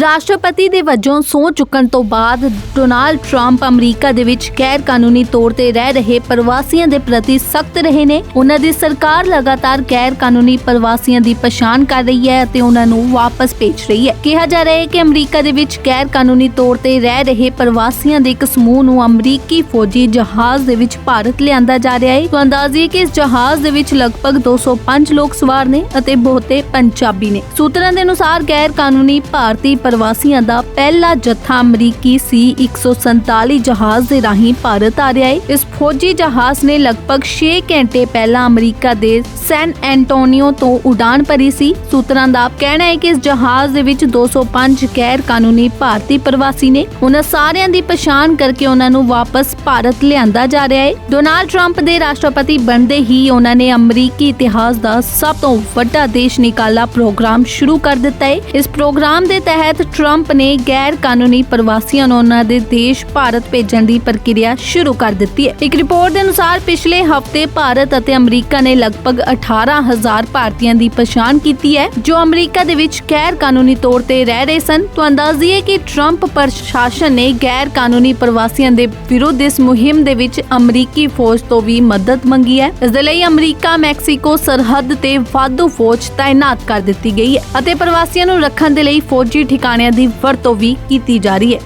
ਰਾਸ਼ਟਰਪਤੀ ਦੇ ਵਜੋਂ ਸਹੁੰ ਚੁੱਕਣ ਤੋਂ ਬਾਅਦ ਡੋਨਾਲਡ ਟਰੰਪ ਅਮਰੀਕਾ ਦੇ ਵਿੱਚ ਗੈਰ ਕਾਨੂੰਨੀ ਤੌਰ ਤੇ ਰਹਿ ਰਹੇ ਪ੍ਰਵਾਸੀਆਂ ਦੇ ਪ੍ਰਤੀ ਸਖਤ ਰਹੇ ਨੇ। ਉਹਨਾਂ ਦੀ ਸਰਕਾਰ ਲਗਾਤਾਰ ਗੈਰ ਕਾਨੂੰਨੀ ਪ੍ਰਵਾਸੀਆਂ ਦੀ ਪਛਾਣ ਕਰ ਰਹੀ ਹੈ ਅਤੇ ਉਹਨਾਂ ਨੂੰ ਵਾਪਸ ਭੇਜ ਰਹੀ ਹੈ। ਕਿਹਾ ਜਾ ਰਿਹਾ ਹੈ ਕਿ ਅਮਰੀਕਾ ਦੇ ਵਿੱਚ ਗੈਰ ਕਾਨੂੰਨੀ ਤੌਰ ਤੇ ਰਹਿ ਰਹੇ ਪ੍ਰਵਾਸੀਆਂ ਦੇ ਇੱਕ ਸਮੂਹ ਨੂੰ ਅਮਰੀਕੀ ਫੌਜੀ ਜਹਾਜ਼ ਦੇ ਵਿੱਚ ਭਾਰਤ ਲਿਆਂਦਾ ਜਾ ਰਿਹਾ ਹੈ। ਤੋਂ ਅੰਦਾਜ਼ੇ ਕਿ ਇਸ ਜਹਾਜ਼ ਦੇ ਵਿੱਚ ਲਗਭਗ 205 ਲੋਕ ਸਵਾਰ ਨੇ ਅਤੇ ਬਹੁਤੇ ਪੰਜਾਬੀ ਨੇ। ਸੂਤਰਾਂ ਦੇ ਅਨੁਸਾਰ ਗੈਰ ਕਾਨੂੰਨੀ ਭਾਰਤੀ ਪ੍ਰਵਾਸੀਆਂ ਦਾ ਪਹਿਲਾ ਜੱਥਾ ਅਮਰੀਕੀ ਸੀ। 147 ਜਹਾਜ਼ ਦੇ ਰਾਹੀਂ ਭਾਰਤ ਆ ਰਿਹਾ ਹੈ। ਇਸ ਫੌਜੀ ਜਹਾਜ਼ ਨੇ ਲਗਭਗ 6 ਘੰਟੇ ਪਹਿਲਾਂ ਅਮਰੀਕਾ ਦੇ ਸੈਨ ਐਂਟੋਨੀਓ ਤੋਂ ਉਡਾਨ ਭਰੀ ਸੀ। ਸੂਤਰਾਂ ਦਾ ਕਹਿਣਾ ਹੈ ਕਿ ਇਸ ਜਹਾਜ਼ ਦੇ ਵਿੱਚ 205 ਗੈਰ ਕਾਨੂੰਨੀ ਭਾਰਤੀ ਪ੍ਰਵਾਸੀ ਨੇ। ਉਹਨਾਂ ਸਾਰਿਆਂ ਦੀ ਪਛਾਣ ਕਰਕੇ ਉਹਨਾਂ ਨੂੰ ਵਾਪਸ ਭਾਰਤ ਲਿਆਂਦਾ ਜਾ ਰਿਹਾ ਹੈ। ਡੋਨਾਲਡ ਟਰੰਪ ਦੇ ਰਾਸ਼ਟਰਪਤੀ ਬਣਦੇ ਹੀ ਉਹਨਾਂ ਨੇ ਅਮਰੀਕੀ ਇਤਿਹਾਸ ਦਾ ਸਭ ਤੋਂ ਵੱਡਾ ਦੇਸ਼ ਨਿਕਾਲਾ ਪ੍ਰੋਗਰਾਮ ਸ਼ੁਰੂ ਕਰ ਦਿੱਤਾ ਹੈ। ਇਸ ਪ੍ਰੋਗਰਾਮ ਦੇ ਤਹਿਤ ਟਰੰਪ ਨੇ ਗੈਰ ਕਾਨੂੰਨੀ ਪ੍ਰਵਾਸੀਆਂ ਨੂੰ ਉਹਨਾਂ ਦੇ ਦੇਸ਼ ਭਾਰਤ ਭੇਜਣ ਦੀ ਪ੍ਰਕਿਰਿਆ ਸ਼ੁਰੂ ਕਰ ਦਿੱਤੀ ਹੈ। ਇੱਕ ਰਿਪੋਰਟ ਦੇ ਅਨੁਸਾਰ, ਪਿਛਲੇ ਹਫ਼ਤੇ ਭਾਰਤ ਅਤੇ ਅਮਰੀਕਾ ਨੇ ਲਗਭਗ 18000 ਭਾਰਤੀਆਂ ਦੀ ਪਛਾਣ ਕੀਤੀ ਹੈ, ਜੋ ਅਮਰੀਕਾ ਦੇ ਵਿੱਚ ਗੈਰ ਕਾਨੂੰਨੀ ਤੌਰ ਤੇ ਰਹਿ ਰਹੇ ਸਨ। ਤੋਂ ਅੰਦਾਜ਼ੀਏ ਕਿ ਟਰੰਪ ਪ੍ਰਸ਼ਾਸਨ ਨੇ ਗੈਰ ਕਾਨੂੰਨੀ ਪ੍ਰਵਾਸੀਆਂ ਦੇ ਵਿਰੁੱਧ ਇਸ ਮੁਹਿੰਮ ਦੇ ਵਿੱਚ ਅਮਰੀਕੀ ਫੌਜ ਤੋਂ ਵੀ ਮਦਦ ਮੰਗੀ ਹੈ। ਇਸ ਦੇ ਲਈ ਅਮਰੀਕਾ, ਮੈਕਸੀਕੋ ਸਰਹੱਦ ਤੇ ਵਾਧੂ ਫੌਜ ਤਾਇਨਾਤ ਕਰ ਦਿੱਤੀ ਗਈ ਹੈ ਅਤੇ ਪ੍ਰਵਾਸੀਆਂ ਨੂੰ ਰੱਖਣ ਦੇ ਲਈ ਫੌਜੀ ਠਿਕਾਣਿਆਂ ਦੀ ਵਰਤੋਂ ਵੀ ਕੀਤੀ ਜਾ ਰਹੀ ਹੈ।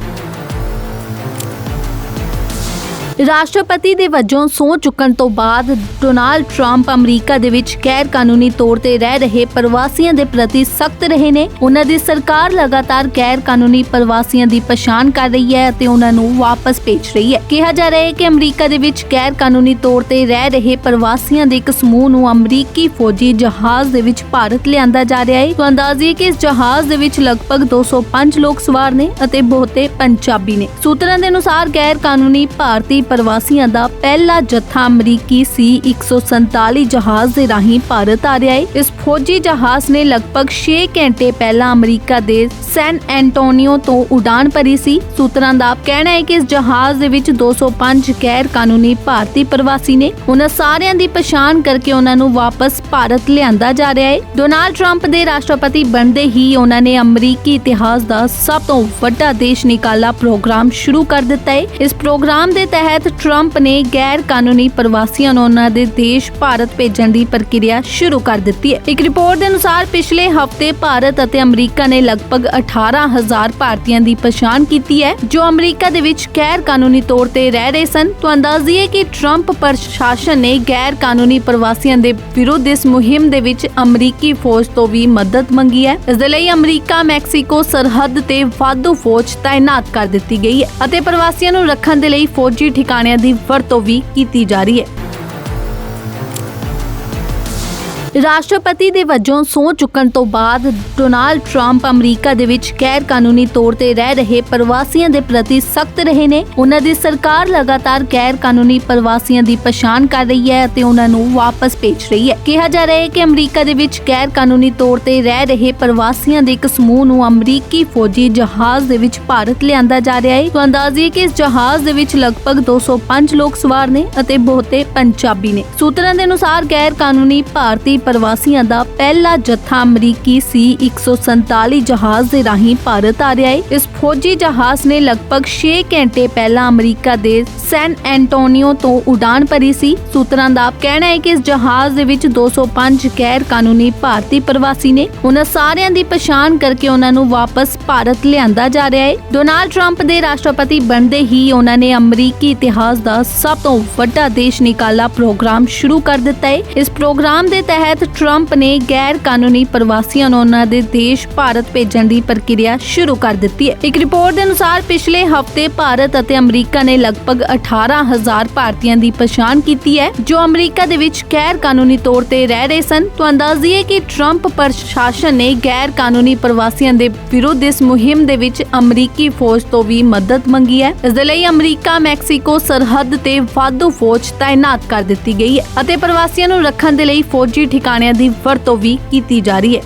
ਰਾਸ਼ਟਰਪਤੀ ਦੇ ਵਜੋਂ ਸਹੁੰ ਚੁੱਕਣ ਤੋਂ ਬਾਅਦ ਡੋਨਾਲਡ ਟਰੰਪ ਅਮਰੀਕਾ ਦੇ ਵਿੱਚ ਗੈਰ ਕਾਨੂੰਨੀ ਤੌਰ ਤੇ ਰਹਿ ਰਹੇ ਪ੍ਰਵਾਸੀਆਂ ਦੇ ਪ੍ਰਤੀ ਸਖਤ ਰਹੇ ਨੇ। ਉਹਨਾਂ ਦੀ ਸਰਕਾਰ ਲਗਾਤਾਰ ਗੈਰ ਕਾਨੂੰਨੀ ਪ੍ਰਵਾਸੀਆਂ ਦੀ ਪਛਾਣ ਕਰ ਰਹੀ ਹੈ ਅਤੇ ਉਹਨਾਂ ਨੂੰ ਵਾਪਸ ਭੇਜ ਰਹੀ ਹੈ। ਕਿਹਾ ਜਾ ਰਿਹਾ ਹੈ ਕਿ ਅਮਰੀਕਾ ਦੇ ਵਿੱਚ ਗੈਰ ਕਾਨੂੰਨੀ ਤੌਰ ਤੇ ਰਹਿ ਰਹੇ ਪ੍ਰਵਾਸੀਆਂ ਦੇ ਇੱਕ ਸਮੂਹ ਨੂੰ ਅਮਰੀਕੀ ਫੌਜੀ ਜਹਾਜ਼ ਦੇ ਵਿੱਚ ਭਾਰਤ ਲਿਆਂਦਾ ਜਾ ਰਿਹਾ ਹੈ। ਤੋਂ ਅੰਦਾਜ਼ੇ ਕਿ ਇਸ ਜਹਾਜ਼ ਦੇ ਵਿੱਚ ਲਗਭਗ 205 ਲੋਕ ਸਵਾਰ ਨੇ ਅਤੇ ਬਹੁਤੇ ਪੰਜਾਬੀ ਨੇ। ਸੂਤਰਾਂ ਦੇ ਅਨੁਸਾਰ ਗੈਰ ਕਾਨੂੰਨੀ ਭਾਰਤੀ ਪ੍ਰਵਾਸੀਆਂ ਦਾ ਪਹਿਲਾ ਜਥਾ ਅਮਰੀਕੀ ਸੀ। 147 ਜਹਾਜ਼ ਦੇ ਰਾਹੀਂ ਭਾਰਤ ਆ ਰਿਹਾ ਹੈ। ਇਸ ਫੌਜੀ ਜਹਾਜ਼ ਨੇ ਲਗਭਗ 6 ਘੰਟੇ ਪਹਿਲਾਂ ਅਮਰੀਕਾ ਦੇ ਸੈਨ ਐਂਟੋਨੀਓ ਤੋਂ ਉਡਾਨ ਭਰੀ ਸੀ। ਸੂਤਰਾਂ ਦਾ ਕਹਿਣਾ ਹੈ ਕਿ ਇਸ ਜਹਾਜ਼ ਦੇ ਵਿੱਚ 205 ਗੈਰ ਕਾਨੂੰਨੀ ਭਾਰਤੀ ਪ੍ਰਵਾਸੀ ਨੇ। ਉਹਨਾਂ ਸਾਰਿਆਂ ਦੀ ਪਛਾਣ ਕਰਕੇ ਉਹਨਾਂ ਨੂੰ ਵਾਪਸ ਭਾਰਤ ਲਿਆਂਦਾ ਜਾ ਰਿਹਾ ਹੈ। ਡੋਨਾਲਡ ਟਰੰਪ ਦੇ ਰਾਸ਼ਟਰਪਤੀ ਬਣਦੇ ਹੀ ਉਹਨਾਂ ਨੇ ਅਮਰੀਕੀ ਇਤਿਹਾਸ ਦਾ ਸਭ ਤੋਂ ਵੱਡਾ ਦੇਸ਼ ਨਿਕਾਲਾ ਪ੍ਰੋਗਰਾਮ ਸ਼ੁਰੂ ਕਰ ਦਿੱਤਾ ਹੈ। ਇਸ ਪ੍ਰੋਗਰਾਮ ਦੇ ਤਹਿਤ ਟਰੰਪ ਨੇ ਗੈਰ ਕਾਨੂੰਨੀ ਪ੍ਰਵਾਸੀਆਂ ਨੂੰ ਉਹਨਾਂ ਦੇ ਦੇਸ਼ ਭਾਰਤ ਭੇਜਣ ਦੀ ਪ੍ਰਕਿਰਿਆ ਸ਼ੁਰੂ ਕਰ ਦਿੱਤੀ ਹੈ। ਇੱਕ ਰਿਪੋਰਟ ਦੇ ਅਨੁਸਾਰ, ਪਿਛਲੇ ਹਫ਼ਤੇ ਭਾਰਤ ਅਤੇ ਅਮਰੀਕਾ ਨੇ ਲਗਭਗ 18000 ਭਾਰਤੀਆਂ ਦੀ ਪਛਾਣ ਕੀਤੀ ਹੈ, ਜੋ ਅਮਰੀਕਾ ਦੇ ਵਿੱਚ ਗੈਰ ਕਾਨੂੰਨੀ ਤੌਰ ਤੇ ਰਹਿ ਰਹੇ ਸਨ। ਤੋਂ ਅੰਦਾਜ਼ੀਏ ਕਿ ਟਰੰਪ ਪ੍ਰਸ਼ਾਸਨ ਨੇ ਗੈਰ ਕਾਨੂੰਨੀ ਪ੍ਰਵਾਸੀਆਂ ਦੇ ਵਿਰੁੱਧ ਇਸ ਮੁਹਿੰਮ ਦੇ ਵਿੱਚ ਅਮਰੀਕੀ ਫੌਜ ਤੋਂ ਵੀ ਮਦਦ ਮੰਗੀ ਹੈ। ਇਸ ਦੇ ਲਈ ਅਮਰੀਕਾ, ਮੈਕਸੀਕੋ ਸਰਹੱਦ ਤੇ ਵਾਧੂ ਫੌਜ ਤਾਇਨਾਤ ਕਰ ਦਿੱਤੀ ਗਈ ਹੈ ਅਤੇ ਪ੍ਰਵਾਸੀਆਂ ਨੂੰ ਰੱਖਣ ਦੇ ਲਈ ਫੌਜੀ ਟਿਕਾਣਿਆਂ ਦੀ ਵਰਤੋਂ ਵੀ ਕੀਤੀ ਜਾ ਰਹੀ ਹੈ। ਰਾਸ਼ਟਰਪਤੀ ਦੇ ਵਜੋਂ ਸਹੁੰ ਚੁੱਕਣ ਤੋਂ ਬਾਅਦ ਡੋਨਾਲਡ ਟਰੰਪ ਅਮਰੀਕਾ ਦੇ ਵਿੱਚ ਗੈਰ ਕਾਨੂੰਨੀ ਤੌਰ ਤੇ ਰਹਿ ਰਹੇ ਪ੍ਰਵਾਸੀਆਂ ਦੇ ਪ੍ਰਤੀ ਸਖਤ ਰਹੇ ਨੇ। ਉਹਨਾਂ ਦੀ ਸਰਕਾਰ ਲਗਾਤਾਰ ਗੈਰ ਕਾਨੂੰਨੀ ਪ੍ਰਵਾਸੀਆਂ ਦੀ ਪਛਾਣ ਕਰ ਰਹੀ ਹੈ ਅਤੇ ਉਹਨਾਂ ਨੂੰ ਵਾਪਸ ਭੇਜ ਰਹੀ ਹੈ। ਕਿਹਾ ਜਾ ਰਿਹਾ ਹੈ ਕਿ ਅਮਰੀਕਾ ਦੇ ਵਿੱਚ ਗੈਰ ਕਾਨੂੰਨੀ ਤੌਰ ਤੇ ਰਹਿ ਰਹੇ ਪ੍ਰਵਾਸੀਆਂ ਦੇ ਇੱਕ ਸਮੂਹ ਨੂੰ ਅਮਰੀਕੀ ਫੌਜੀ ਜਹਾਜ਼ ਦੇ ਵਿੱਚ ਭਾਰਤ ਲਿਆਂਦਾ ਜਾ ਰਿਹਾ ਹੈ। ਤੋਂ ਅੰਦਾਜ਼ੇ ਕਿ ਇਸ ਜਹਾਜ਼ ਦੇ ਵਿੱਚ ਲਗਭਗ 205 ਲੋਕ ਸਵਾਰ ਨੇ ਅਤੇ ਬਹੁਤੇ ਪੰਜਾਬੀ ਨੇ। ਸੂਤਰਾਂ ਦੇ ਅਨੁਸਾਰ ਗੈਰ ਕਾਨੂੰਨੀ ਭਾਰਤੀ ਪ੍ਰਵਾਸੀਆਂ ਦਾ ਪਹਿਲਾ ਜਥਾ ਅਮਰੀਕੀ ਸੀ। 147 ਜਹਾਜ਼ ਦੇ ਰਾਹੀਂ ਭਾਰਤ ਆ ਰਿਹਾ ਹੈ ਇਸ ਫੌਜੀ ਜਹਾਜ਼ ਨੇ ਲਗਭਗ 6 ਘੰਟੇ ਪਹਿਲਾਂ ਅਮਰੀਕਾ ਦੇ ਸੈਨ ਐਂਟੋਨੀਓ ਤੋਂ ਉਡਾਨ ਭਰੀ ਸੀ। ਸੂਤਰਾਂ ਦਾ ਕਹਿਣਾ ਹੈ ਕਿ ਇਸ ਜਹਾਜ਼ ਦੇ ਵਿੱਚ 205 ਗੈਰ ਕਾਨੂੰਨੀ ਭਾਰਤੀ ਪ੍ਰਵਾਸੀ ਨੇ। ਉਹਨਾਂ ਸਾਰਿਆਂ ਦੀ ਪਛਾਣ ਕਰਕੇ ਉਹਨਾਂ ਨੂੰ ਵਾਪਸ ਭਾਰਤ ਲਿਆਂਦਾ ਜਾ ਰਿਹਾ ਹੈ। ਡੋਨਾਲਡ ਟਰੰਪ ਦੇ ਰਾਸ਼ਟਰਪਤੀ ਬਣਦੇ ਹੀ ਉਹਨਾਂ ਨੇ ਅਮਰੀਕੀ ਇਤਿਹਾਸ ਦਾ ਸਭ ਤੋਂ ਵੱਡਾ ਦੇਸ਼ ਨਿਕਾਲਾ ਪ੍ਰੋਗਰਾਮ ਸ਼ੁਰੂ ਕਰ ਦਿੱਤਾ ਹੈ। ਇਸ ਪ੍ਰੋਗਰਾਮ ਦੇ ਤਹਿਤ ਟਰੰਪ ਨੇ ਗੈਰ ਕਾਨੂੰਨੀ ਪ੍ਰਵਾਸੀਆਂ ਨੂੰ ਉਹਨਾਂ ਦੇ ਦੇਸ਼ ਭਾਰਤ ਭੇਜਣ ਦੀ ਪ੍ਰਕਿਰਿਆ ਸ਼ੁਰੂ ਕਰ ਦਿੱਤੀ ਹੈ। ਇੱਕ ਰਿਪੋਰਟ ਦੇ ਅਨੁਸਾਰ ਪਿਛਲੇ ਹਫ਼ਤੇ ਭਾਰਤ ਅਤੇ ਅਮਰੀਕਾ ਨੇ ਲਗਭਗ 18000 ਭਾਰਤੀਆਂ ਦੀ ਪਛਾਣ ਕੀਤੀ ਹੈ, ਜੋ ਅਮਰੀਕਾ ਦੇ ਵਿੱਚ ਗੈਰ ਕਾਨੂੰਨੀ ਤੌਰ ਤੇ ਰਹਿ ਰਹੇ ਸਨ। ਤੋਂ ਅੰਦਾਜ਼ੀਏ ਕਿ ਟਰੰਪ ਪ੍ਰਸ਼ਾਸਨ ਨੇ ਗੈਰ ਕਾਨੂੰਨੀ ਪ੍ਰਵਾਸੀਆਂ ਦੇ ਵਿਰੁੱਧ ਇਸ ਮੁਹਿੰਮ ਦੇ ਵਿੱਚ ਅਮਰੀਕੀ ਫੌਜ ਤੋਂ ਵੀ ਮਦਦ ਮੰਗੀ ਹੈ। ਇਸ ਦੇ ਲਈ ਅਮਰੀਕਾ, ਮੈਕਸੀਕੋ ਸਰਹੱਦ ਤੇ ਵਾਧੂ ਫੌਜ ਤਾਇਨਾਤ ਕਰ ਦਿੱਤੀ ਗਈ ਹੈ ਅਤੇ ਪ੍ਰਵਾਸੀਆਂ ਨੂੰ ਰੱਖਣ ਦੇ ਲਈ ਫੌਜੀ ਠਿਕਾਣਿਆਂ ਦੀ ਵਰਤੋਂ ਵੀ ਕੀਤੀ ਜਾ ਰਹੀ ਹੈ।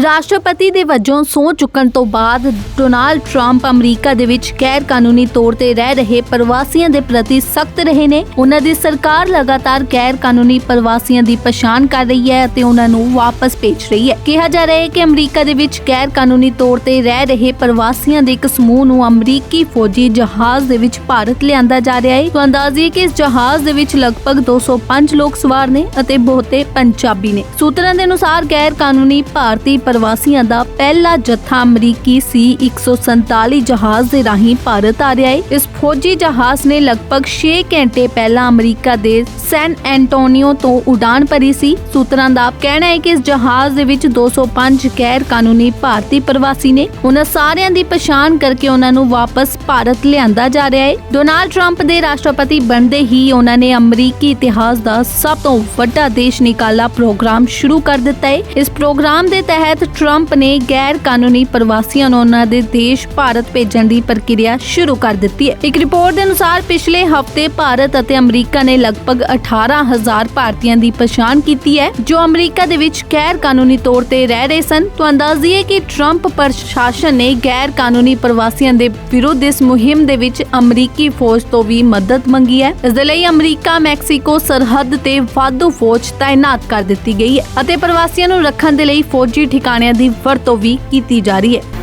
ਰਾਸ਼ਟਰਪਤੀ ਦੇ ਵਜੋਂ ਸਹੁੰ ਚੁੱਕਣ ਤੋਂ ਬਾਅਦ ਡੋਨਾਲਡ ਟਰੰਪ ਅਮਰੀਕਾ ਦੇ ਵਿੱਚ ਗੈਰ ਕਾਨੂੰਨੀ ਤੌਰ ਤੇ ਰਹਿ ਰਹੇ ਪ੍ਰਵਾਸੀਆਂ ਦੇ ਪ੍ਰਤੀ ਸਖਤ ਰਹੇ ਨੇ। ਉਹਨਾਂ ਦੀ ਸਰਕਾਰ ਲਗਾਤਾਰ ਗੈਰ ਕਾਨੂੰਨੀ ਪ੍ਰਵਾਸੀਆਂ ਦੀ ਪਛਾਣ ਕਰ ਰਹੀ ਹੈ ਅਤੇ ਉਹਨਾਂ ਨੂੰ ਵਾਪਸ ਭੇਜ ਰਹੀ ਹੈ। ਕਿਹਾ ਜਾ ਰਿਹਾ ਹੈ ਕਿ ਅਮਰੀਕਾ ਦੇ ਵਿੱਚ ਗੈਰ ਕਾਨੂੰਨੀ ਤੌਰ ਤੇ ਰਹਿ ਰਹੇ ਪ੍ਰਵਾਸੀਆਂ ਦੇ ਇੱਕ ਸਮੂਹ ਨੂੰ ਅਮਰੀਕੀ ਫੌਜੀ ਜਹਾਜ਼ ਦੇ ਵਿੱਚ ਭਾਰਤ ਲਿਆਂਦਾ ਜਾ ਰਿਹਾ ਹੈ। ਤੋਂ ਅੰਦਾਜ਼ੀ ਕਿ ਇਸ ਜਹਾਜ਼ ਦੇ ਵਿੱਚ ਲਗਭਗ 205 ਲੋਕ ਸਵਾਰ ਨੇ ਅਤੇ ਬਹੁਤੇ ਪੰਜਾਬੀ ਨੇ। ਸੂਤਰਾਂ ਦੇ ਅਨੁਸਾਰ ਗੈਰ ਕਾਨੂੰਨੀ ਭਾਰਤੀ ਪ੍ਰਵਾਸੀਆਂ ਦਾ ਪਹਿਲਾ ਜਥਾ ਅਮਰੀਕੀ ਸੀ। 147 ਜਹਾਜ਼ ਦੇ ਰਾਹੀਂ ਭਾਰਤ ਆ ਰਿਹਾ ਹੈ ਇਸ ਫੌਜੀ ਜਹਾਜ਼ ਨੇ ਲਗਭਗ 6 ਘੰਟੇ ਪਹਿਲਾਂ ਅਮਰੀਕਾ ਦੇ ਸੈਨ ਐਂਟੋਨੀਓ ਤੋਂ ਉਡਾਨ ਭਰੀ ਸੀ। ਸੂਤਰਾਂ ਦਾ ਕਹਿਣਾ ਹੈ ਕਿ ਇਸ ਜਹਾਜ਼ ਦੇ ਵਿੱਚ 205 ਗੈਰ ਕਾਨੂੰਨੀ ਭਾਰਤੀ ਪ੍ਰਵਾਸੀ ਨੇ। ਉਹਨਾਂ ਸਾਰਿਆਂ ਦੀ ਪਛਾਣ ਕਰਕੇ ਉਹਨਾਂ ਨੂੰ ਵਾਪਸ ਭਾਰਤ ਲਿਆਂਦਾ ਜਾ ਰਿਹਾ ਹੈ ਡੋਨਾਲਡ ਟਰੰਪ ਦੇ ਰਾਸ਼ਟਰਪਤੀ ਬਣਦੇ ਹੀ ਉਹਨਾਂ ਨੇ ਅਮਰੀਕੀ ਇਤਿਹਾਸ ਦਾ ਸਭ ਤੋਂ ਵੱਡਾ ਦੇਸ਼ ਨਿਕਾਲਾ ਪ੍ਰੋਗਰਾਮ ਸ਼ੁਰੂ ਕਰ ਦਿੱਤਾ ਹੈ ਇਸ ਪ੍ਰੋਗਰਾਮ ਦੇ ਤਹਿਤ ਟਰੰਪ ਨੇ ਗੈਰ ਕਾਨੂੰਨੀ ਪ੍ਰਵਾਸੀਆਂ ਨੂੰ ਉਹਨਾਂ ਦੇ ਦੇਸ਼ ਭਾਰਤ ਭੇਜਣ ਦੀ ਪ੍ਰਕਿਰਿਆ ਸ਼ੁਰੂ ਕਰ ਦਿੱਤੀ ਹੈ। ਇੱਕ ਰਿਪੋਰਟ ਦੇ ਅਨੁਸਾਰ, ਪਿਛਲੇ ਹਫ਼ਤੇ ਭਾਰਤ ਅਤੇ ਅਮਰੀਕਾ ਨੇ ਲਗਭਗ 18000 ਭਾਰਤੀਆਂ ਦੀ ਪਛਾਣ ਕੀਤੀ ਹੈ, ਜੋ ਅਮਰੀਕਾ ਦੇ ਵਿੱਚ ਗੈਰ ਕਾਨੂੰਨੀ ਤੌਰ ਤੇ ਰਹਿ ਰਹੇ ਸਨ। ਤੋਂ ਅੰਦਾਜ਼ੀ ਕਿ ਟਰੰਪ ਪ੍ਰਸ਼ਾਸਨ ਨੇ ਗੈਰ ਕਾਨੂੰਨੀ ਪ੍ਰਵਾਸੀਆਂ ਦੇ ਵਿਰੁੱਧ ਇਸ ਮੁਹਿੰਮ ਦੇ ਵਿੱਚ ਅਮਰੀਕੀ ਫੌਜ ਤੋਂ ਵੀ ਮਦਦ ਮੰਗੀ ਹੈ। ਇਸ ਦੇ ਲਈ ਅਮਰੀਕਾ, ਮੈਕਸੀਕੋ ਸਰਹੱਦ ਤੇ ਵਾਧੂ ਫੌਜ ਤਾਇਨਾਤ ਕਰ ਦਿੱਤੀ ਗਈ ਹੈ ਅਤੇ ਪ੍ਰਵਾਸੀਆਂ ਨੂੰ ਰੱਖਣ ਦੇ ਲਈ ਫੌਜੀ ਟਿਕਾਣਿਆਂ ਦੀ ਵਰਤੋਂ ਵੀ ਕੀਤੀ ਜਾ ਰਹੀ ਹੈ।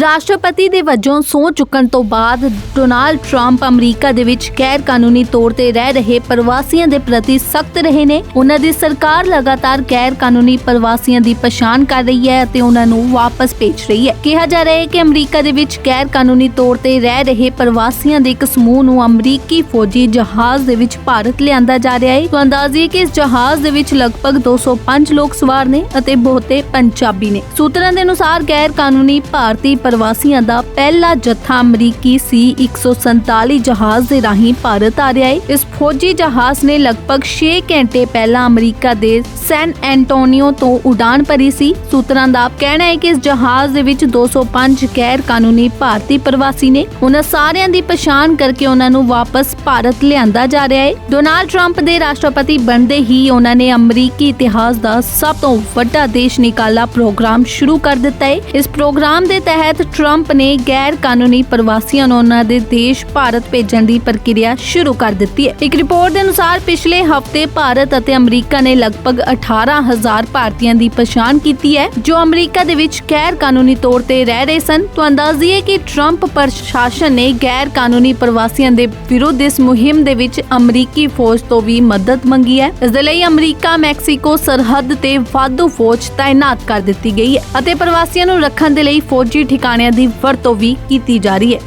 ਰਾਸ਼ਟਰਪਤੀ ਦੇ ਵਜੋਂ ਸਹੁੰ ਚੁੱਕਣ ਤੋਂ ਬਾਅਦ ਡੋਨਾਲਡ ਟਰੰਪ ਅਮਰੀਕਾ ਦੇ ਵਿੱਚ ਗੈਰ ਕਾਨੂੰਨੀ ਤੌਰ ਤੇ ਰਹਿ ਰਹੇ ਪ੍ਰਵਾਸੀਆਂ ਦੇ ਪ੍ਰਤੀ ਸਖਤ ਰਹੇ ਨੇ। ਉਹਨਾਂ ਦੀ ਸਰਕਾਰ ਲਗਾਤਾਰ ਗੈਰ ਕਾਨੂੰਨੀ ਪ੍ਰਵਾਸੀਆਂ ਦੀ ਪਛਾਣ ਕਰ ਰਹੀ ਹੈ ਅਤੇ ਉਹਨਾਂ ਨੂੰ ਵਾਪਸ ਭੇਜ ਰਹੀ ਹੈ। ਕਿਹਾ ਜਾ ਰਿਹਾ ਹੈ ਕਿ ਅਮਰੀਕਾ ਦੇ ਵਿੱਚ ਗੈਰ ਕਾਨੂੰਨੀ ਤੌਰ ਤੇ ਰਹਿ ਰਹੇ ਪ੍ਰਵਾਸੀਆਂ ਦੇ ਇੱਕ ਸਮੂਹ ਨੂੰ ਅਮਰੀਕੀ ਫੌਜੀ ਜਹਾਜ਼ ਦੇ ਵਿੱਚ ਭਾਰਤ ਲਿਆਂਦਾ ਜਾ ਰਿਹਾ ਹੈ। ਤੋਂ ਅੰਦਾਜ਼ੀ ਹੈ ਕਿ ਇਸ ਜਹਾਜ਼ ਦੇ ਵਿੱਚ ਲਗਭਗ 205 ਲੋਕ ਸਵਾਰ ਨੇ ਅਤੇ ਬਹੁਤੇ ਪੰਜਾਬੀ ਨੇ। ਸੂਤਰਾਂ ਦੇ ਅਨੁਸਾਰ ਗੈਰ ਕਾਨੂੰਨੀ ਭਾਰਤੀ ਪ੍ਰਵਾਸੀਆਂ ਦਾ ਪਹਿਲਾ ਜੱਥਾ ਅਮਰੀਕੀ ਸੀ। 147 ਜਹਾਜ਼ ਦੇ ਰਾਹੀਂ ਭਾਰਤ ਆ ਰਿਹਾ ਹੈ ਇਸ ਫੌਜੀ ਜਹਾਜ਼ ਨੇ ਲਗਭਗ 6 ਘੰਟੇ ਪਹਿਲਾਂ ਅਮਰੀਕਾ ਦੇ ਸੈਨ ਐਂਟੋਨੀਓ ਤੋਂ ਉਡਾਨ ਭਰੀ ਸੀ। ਸੂਤਰਾਂ ਦਾ ਕਹਿਣਾ ਹੈ ਕਿ ਇਸ ਜਹਾਜ਼ ਦੇ ਵਿੱਚ 205 ਗੈਰ ਕਾਨੂੰਨੀ ਭਾਰਤੀ ਪ੍ਰਵਾਸੀ ਨੇ। ਉਹਨਾਂ ਸਾਰਿਆਂ ਦੀ ਪਛਾਣ ਕਰਕੇ ਉਹਨਾਂ ਨੂੰ ਵਾਪਸ ਭਾਰਤ ਲਿਆਂਦਾ ਜਾ ਰਿਹਾ ਹੈ। ਡੋਨਾਲਡ ਟਰੰਪ ਦੇ ਰਾਸ਼ਟਰਪਤੀ ਬਣਦੇ ਹੀ ਉਹਨਾਂ ਨੇ ਅਮਰੀਕੀ ਇਤਿਹਾਸ ਦਾ ਸਭ ਤੋਂ ਵੱਡਾ ਦੇਸ਼ ਨਿਕਾਲਾ ਪ੍ਰੋਗਰਾਮ ਸ਼ੁਰੂ ਕਰ ਦਿੱਤਾ ਹੈ। ਇਸ ਪ੍ਰੋਗਰਾਮ ਦੇ ਤਹਿਤ ਟਰੰਪ ਨੇ ਗੈਰ ਕਾਨੂੰਨੀ ਪ੍ਰਵਾਸੀਆਂ ਨੂੰ ਉਹਨਾਂ ਦੇ ਦੇਸ਼ ਭਾਰਤ ਭੇਜਣ ਦੀ ਪ੍ਰਕਿਰਿਆ ਸ਼ੁਰੂ ਕਰ ਦਿੱਤੀ ਹੈ। ਇੱਕ ਰਿਪੋਰਟ ਦੇ ਅਨੁਸਾਰ ਪਿਛਲੇ ਹਫ਼ਤੇ ਭਾਰਤ ਅਤੇ ਅਮਰੀਕਾ ਨੇ ਲਗਭਗ 18000 ਭਾਰਤੀਆਂ ਦੀ ਪਛਾਣ ਕੀਤੀ ਹੈ, ਜੋ ਅਮਰੀਕਾ ਦੇ ਵਿੱਚ ਗੈਰ ਕਾਨੂੰਨੀ ਤੌਰ ਤੇ ਰਹਿ ਰਹੇ ਸਨ। ਤੋਂ ਅੰਦਾਜ਼ੀ ਕਿ ਟਰੰਪ ਪ੍ਰਸ਼ਾਸਨ ਨੇ ਗੈਰ ਕਾਨੂੰਨੀ ਪ੍ਰਵਾਸੀਆਂ ਦੇ ਵਿਰੁੱਧ ਇਸ ਮੁਹਿੰਮ ਦੇ ਵਿੱਚ ਅਮਰੀਕੀ ਫੌਜ ਤੋਂ ਵੀ ਮਦਦ ਮੰਗੀ ਹੈ। ਇਸ ਦੇ ਲਈ ਅਮਰੀਕਾ, ਮੈਕਸੀਕੋ ਸਰਹੱਦ ਤੇ ਵਾਧੂ ਫੌਜ ਤਾਇਨਾਤ ਕਰ ਦਿੱਤੀ ਗਈ ਹੈ ਅਤੇ ਪ੍ਰਵਾਸੀਆਂ ਨੂੰ ਰੱਖਣ ਦੇ ਲਈ ਫੌਜੀ ਠਿਕਾਣਿਆਂ ਦੀ ਵਰਤੋਂ ਵੀ ਕੀਤੀ ਜਾ ਰਹੀ ਹੈ।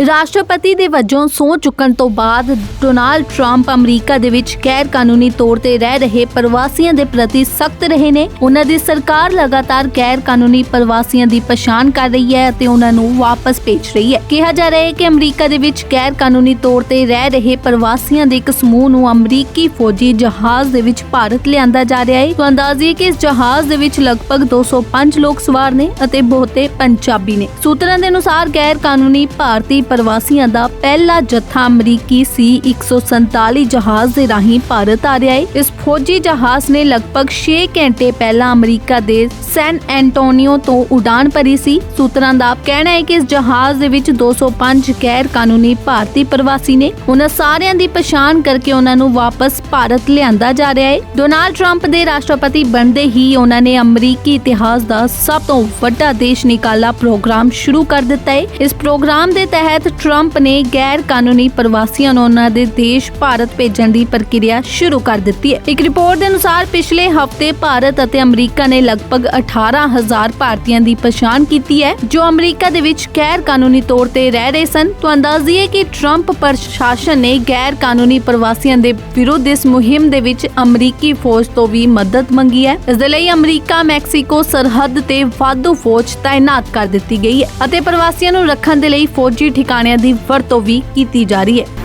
ਰਾਸ਼ਟਰਪਤੀ ਦੇ ਵਜੋਂ ਸਹੁੰ ਚੁੱਕਣ ਤੋਂ ਬਾਅਦ ਡੋਨਾਲਡ ਟਰੰਪ ਅਮਰੀਕਾ ਦੇ ਵਿੱਚ ਗੈਰ ਕਾਨੂੰਨੀ ਤੌਰ ਤੇ ਰਹਿ ਰਹੇ ਪ੍ਰਵਾਸੀਆਂ ਦੇ ਪ੍ਰਤੀ ਸਖਤ ਰਹੇ ਨੇ। ਉਹਨਾਂ ਦੀ ਸਰਕਾਰ ਲਗਾਤਾਰ ਗੈਰ ਕਾਨੂੰਨੀ ਪ੍ਰਵਾਸੀਆਂ ਦੀ ਪਛਾਣ ਕਰ ਰਹੀ ਹੈ ਅਤੇ ਉਹਨਾਂ ਨੂੰ ਵਾਪਸ ਭੇਜ ਰਹੀ ਹੈ। ਕਿਹਾ ਜਾ ਰਿਹਾ ਹੈ ਕਿ ਅਮਰੀਕਾ ਦੇ ਵਿੱਚ ਗੈਰ ਕਾਨੂੰਨੀ ਤੌਰ ਤੇ ਰਹਿ ਰਹੇ ਪ੍ਰਵਾਸੀਆਂ ਦੇ ਇੱਕ ਸਮੂਹ ਨੂੰ ਅਮਰੀਕੀ ਫੌਜੀ ਜਹਾਜ਼ ਦੇ ਵਿੱਚ ਭਾਰਤ ਲਿਆਂਦਾ ਜਾ ਰਿਹਾ ਹੈ। ਤੋਂ ਅੰਦਾਜ਼ੀ ਹੈ ਕਿ ਇਸ ਜਹਾਜ਼ ਦੇ ਵਿੱਚ ਲਗਭਗ 205 ਲੋਕ ਸਵਾਰ ਨੇ ਅਤੇ ਬਹੁਤੇ ਪੰਜਾਬੀ ਨੇ। ਸੂਤਰਾਂ ਦੇ ਅਨੁਸਾਰ ਗੈਰ ਕਾਨੂੰਨੀ ਭਾਰਤੀ ਪ੍ਰਵਾਸੀਆਂ ਦਾ ਪਹਿਲਾ ਜਥਾ ਅਮਰੀਕੀ ਸੀ। 147 ਜਹਾਜ਼ ਦੇ ਰਾਹੀਂ ਭਾਰਤ ਆ ਰਿਹਾ ਹੈ ਇਸ ਫੌਜੀ ਜਹਾਜ਼ ਨੇ ਲਗਭਗ 6 ਘੰਟੇ ਪਹਿਲਾਂ ਅਮਰੀਕਾ ਦੇ ਸੈਨ ਐਂਟੋਨੀਓ ਤੋਂ ਉਡਾਨ ਭਰੀ ਸੀ। ਸੂਤਰਾਂ ਦਾ ਕਹਿਣਾ ਹੈ ਕਿ ਇਸ ਜਹਾਜ਼ ਦੇ ਵਿੱਚ 205 ਗੈਰ ਕਾਨੂੰਨੀ ਭਾਰਤੀ ਪ੍ਰਵਾਸੀ ਨੇ। ਉਹਨਾਂ ਸਾਰਿਆਂ ਦੀ ਪਛਾਣ ਕਰਕੇ ਉਹਨਾਂ ਨੂੰ ਵਾਪਸ ਭਾਰਤ ਲਿਆਂਦਾ ਜਾ ਰਿਹਾ ਹੈ ਡੋਨਾਲਡ ਟਰੰਪ ਦੇ ਰਾਸ਼ਟਰਪਤੀ ਬਣਦੇ ਹੀ ਉਹਨਾਂ ਨੇ ਅਮਰੀਕੀ ਇਤਿਹਾਸ ਦਾ ਸਭ ਤੋਂ ਵੱਡਾ ਦੇਸ਼ ਨਿਕਾਲਾ ਪ੍ਰੋਗਰਾਮ ਸ਼ੁਰੂ ਕਰ ਦਿੱਤਾ ਹੈ ਇਸ ਪ੍ਰੋਗਰਾਮ ਦੇ ਤਹਿਤ ਟਰੰਪ ਨੇ ਗੈਰ ਕਾਨੂੰਨੀ ਪ੍ਰਵਾਸੀਆਂ ਨੂੰ ਉਹਨਾਂ ਦੇ ਦੇਸ਼ ਭਾਰਤ ਭੇਜਣ ਦੀ ਪ੍ਰਕਿਰਿਆ ਸ਼ੁਰੂ ਕਰ ਦਿੱਤੀ ਹੈ। ਇੱਕ ਰਿਪੋਰਟ ਦੇ ਅਨੁਸਾਰ, ਪਿਛਲੇ ਹਫ਼ਤੇ ਭਾਰਤ ਅਤੇ ਅਮਰੀਕਾ ਨੇ ਲਗਭਗ 18000 ਭਾਰਤੀਆਂ ਦੀ ਪਛਾਣ ਕੀਤੀ ਹੈ, ਜੋ ਅਮਰੀਕਾ ਦੇ ਵਿੱਚ ਗੈਰ ਕਾਨੂੰਨੀ ਤੌਰ ਤੇ ਰਹਿ ਰਹੇ ਸਨ। ਤੋਂ ਅੰਦਾਜ਼ੀ ਕਿ ਟਰੰਪ ਪ੍ਰਸ਼ਾਸਨ ਨੇ ਗੈਰ ਕਾਨੂੰਨੀ ਪ੍ਰਵਾਸੀਆਂ ਦੇ ਵਿਰੁੱਧ ਇਸ ਮੁਹਿੰਮ ਦੇ ਵਿੱਚ ਅਮਰੀਕੀ ਫੌਜ ਤੋਂ ਵੀ ਮਦਦ ਮੰਗੀ ਹੈ। ਇਸ ਦੇ ਲਈ ਅਮਰੀਕਾ, ਮੈਕਸੀਕੋ ਸਰਹੱਦ ਤੇ ਵਾਧੂ ਫੌਜ ਤਾਇਨਾਤ ਕਰ ਦਿੱਤੀ ਗਈ ਹੈ ਅਤੇ ਪ੍ਰਵਾਸੀਆਂ ਨੂੰ ਰੱਖਣ ਦੇ ਲਈ ਫੌਜੀ ਠਿਕਾਣਿਆਂ ਦੀ ਵਰਤੋਂ ਵੀ ਕੀਤੀ ਜਾ ਰਹੀ ਹੈ।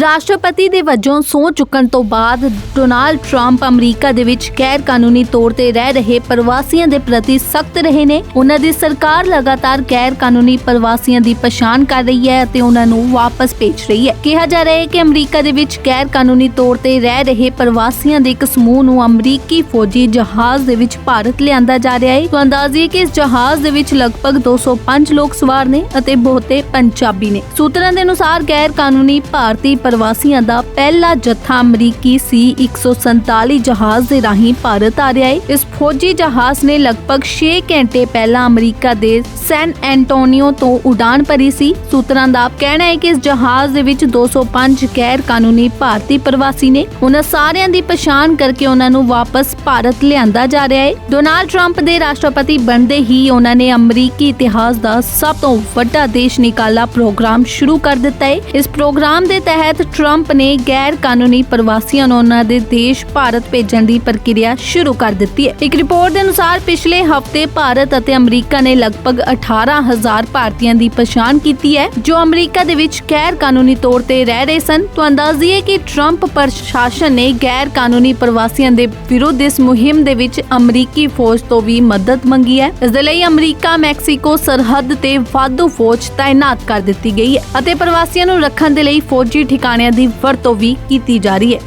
ਰਾਸ਼ਟਰਪਤੀ ਦੇ ਵਜੋਂ ਸਹੁੰ ਚੁੱਕਣ ਤੋਂ ਬਾਅਦ ਡੋਨਾਲਡ ਟਰੰਪ ਅਮਰੀਕਾ ਦੇ ਵਿੱਚ ਗੈਰ ਕਾਨੂੰਨੀ ਤੌਰ ਤੇ ਰਹਿ ਰਹੇ ਪ੍ਰਵਾਸੀਆਂ ਦੇ ਪ੍ਰਤੀ ਸਖਤ ਰਹੇ ਨੇ। ਉਹਨਾਂ ਦੀ ਸਰਕਾਰ ਲਗਾਤਾਰ ਗੈਰ ਕਾਨੂੰਨੀ ਪ੍ਰਵਾਸੀਆਂ ਦੀ ਪਛਾਣ ਕਰ ਰਹੀ ਹੈ ਅਤੇ ਉਹਨਾਂ ਨੂੰ ਵਾਪਸ ਭੇਜ ਰਹੀ ਹੈ। ਕਿਹਾ ਜਾ ਰਿਹਾ ਹੈ ਕਿ ਅਮਰੀਕਾ ਦੇ ਵਿੱਚ ਗੈਰ ਕਾਨੂੰਨੀ ਤੌਰ ਤੇ ਰਹਿ ਰਹੇ ਪ੍ਰਵਾਸੀਆਂ ਦੇ ਇੱਕ ਸਮੂਹ ਨੂੰ ਅਮਰੀਕੀ ਫੌਜੀ ਜਹਾਜ਼ ਦੇ ਵਿੱਚ ਭਾਰਤ ਲਿਆਂਦਾ ਜਾ ਰਿਹਾ ਹੈ। ਤੋਂ ਅੰਦਾਜ਼ੇ ਕਿ ਇਸ ਜਹਾਜ਼ ਦੇ ਵਿੱਚ ਲਗਭਗ 205 ਲੋਕ ਸਵਾਰ ਨੇ ਅਤੇ ਬਹੁਤੇ ਪੰਜਾਬੀ ਨੇ। ਸੂਤਰਾਂ ਦੇ ਅਨੁਸਾਰ ਗੈਰ ਕਾਨੂੰਨੀ ਭਾਰਤੀ ਪ੍ਰਵਾਸੀਆਂ ਦਾ ਪਹਿਲਾ ਜਥਾ ਅਮਰੀਕੀ ਸੀ। 147 ਜਹਾਜ਼ ਦੇ ਰਾਹੀਂ ਭਾਰਤ ਆ ਰਿਹਾ ਹੈ। ਇਸ ਫੌਜੀ ਜਹਾਜ਼ ਨੇ ਲਗਭਗ 6 ਘੰਟੇ ਪਹਿਲਾਂ ਅਮਰੀਕਾ ਦੇ ਸੈਨ ਐਂਟੋਨੀਓ ਤੋਂ ਉਡਾਨ ਭਰੀ ਸੀ। ਸੂਤਰਾਂ ਦਾ ਕਹਿਣਾ ਹੈ ਕਿ ਇਸ ਜਹਾਜ਼ ਦੇ ਵਿੱਚ 205 ਗੈਰ ਕਾਨੂੰਨੀ ਭਾਰਤੀ ਪ੍ਰਵਾਸੀ ਨੇ। ਉਹਨਾਂ ਸਾਰਿਆਂ ਦੀ ਪਛਾਣ ਕਰਕੇ ਉਹਨਾਂ ਨੂੰ ਵਾਪਸ ਭਾਰਤ ਲਿਆਂਦਾ ਜਾ ਰਿਹਾ ਹੈ। ਡੋਨਾਲਡ ਟਰੰਪ ਦੇ ਰਾਸ਼ਟਰਪਤੀ ਬਣਦੇ ਹੀ ਉਹਨਾਂ ਨੇ ਅਮਰੀਕੀ ਇਤਿਹਾਸ ਦਾ ਸਭ ਤੋਂ ਵੱਡਾ ਦੇਸ਼ ਨਿਕਾਲਾ ਪ੍ਰੋਗਰਾਮ ਸ਼ੁਰੂ ਕਰ ਦਿੱਤਾ ਹੈ। ਇਸ ਪ੍ਰੋਗਰਾਮ ਦੇ ਤਹਿਤ ਟਰੰਪ ਨੇ ਗੈਰ ਕਾਨੂੰਨੀ ਪ੍ਰਵਾਸੀਆਂ ਨੂੰ ਉਹਨਾਂ ਦੇ ਦੇਸ਼ ਭਾਰਤ ਭੇਜਣ ਦੀ ਪ੍ਰਕਿਰਿਆ ਸ਼ੁਰੂ ਕਰ ਦਿੱਤੀ ਹੈ। ਇੱਕ ਰਿਪੋਰਟ ਦੇ ਅਨੁਸਾਰ ਪਿਛਲੇ ਹਫ਼ਤੇ ਭਾਰਤ ਅਤੇ ਅਮਰੀਕਾ ਨੇ ਲਗਭਗ 18000 ਭਾਰਤੀਆਂ ਦੀ ਪਛਾਣ ਕੀਤੀ ਹੈ, ਜੋ ਅਮਰੀਕਾ ਦੇ ਵਿੱਚ ਗੈਰ ਕਾਨੂੰਨੀ ਤੌਰ ਤੇ ਰਹਿ ਰਹੇ ਸਨ। ਤੋਂ ਅੰਦਾਜ਼ੀਏ ਕਿ ਟਰੰਪ ਪ੍ਰਸ਼ਾਸਨ ਨੇ ਗੈਰ ਕਾਨੂੰਨੀ ਪ੍ਰਵਾਸੀਆਂ ਦੇ ਵਿਰੁੱਧ ਇਸ ਮੁਹਿੰਮ ਦੇ ਵਿੱਚ ਅਮਰੀਕੀ ਫੌਜ ਤੋਂ ਵੀ ਮਦਦ ਮੰਗੀ ਹੈ। ਇਸ ਦੇ ਲਈ ਅਮਰੀਕਾ, ਮੈਕਸੀਕੋ ਸਰਹੱਦ ਤੇ ਵਾਧੂ ਫੌਜ ਤਾਇਨਾਤ ਕਰ ਦਿੱਤੀ ਗਈ ਹੈ ਅਤੇ ਪ੍ਰਵਾਸੀਆਂ ਨੂੰ ਰੱਖਣ ਦੇ ਲਈ ਫੌਜੀ ਠਿਕਾਣਿਆਂ ਦੀ ਵਰਤੋਂ ਵੀ ਕੀਤੀ ਜਾ ਰਹੀ ਹੈ।